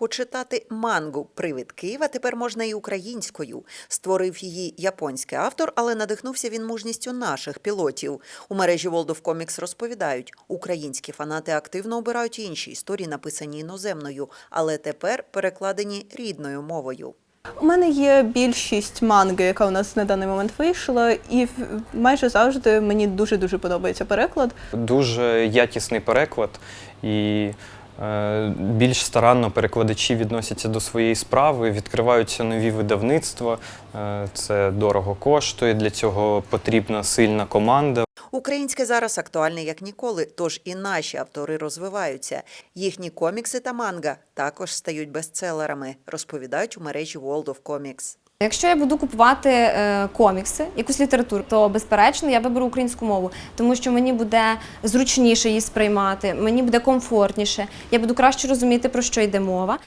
Почитати мангу Привид Києва тепер можна і українською. Створив її японський автор, але надихнувся він мужністю наших пілотів. У мережі World of Comics розповідають, українські фанати активно обирають інші історії, написані іноземною, але тепер перекладені рідною мовою. У мене є більшість манги, яка у нас на даний момент вийшла, і в- майже завжди мені дуже дуже подобається переклад. Дуже якісний переклад і більш старанно перекладачі відносяться до своєї справи, відкриваються нові видавництва. Е, це дорого коштує. Для цього потрібна сильна команда. Українське зараз актуальне як ніколи, тож і наші автори розвиваються. Їхні комікси та манга також стають бестселерами, розповідають у мережі World of Comics. Якщо я буду купувати е, комікси, якусь літературу, то безперечно я виберу українську мову, тому що мені буде зручніше її сприймати, мені буде комфортніше, я буду краще розуміти про що йде мова.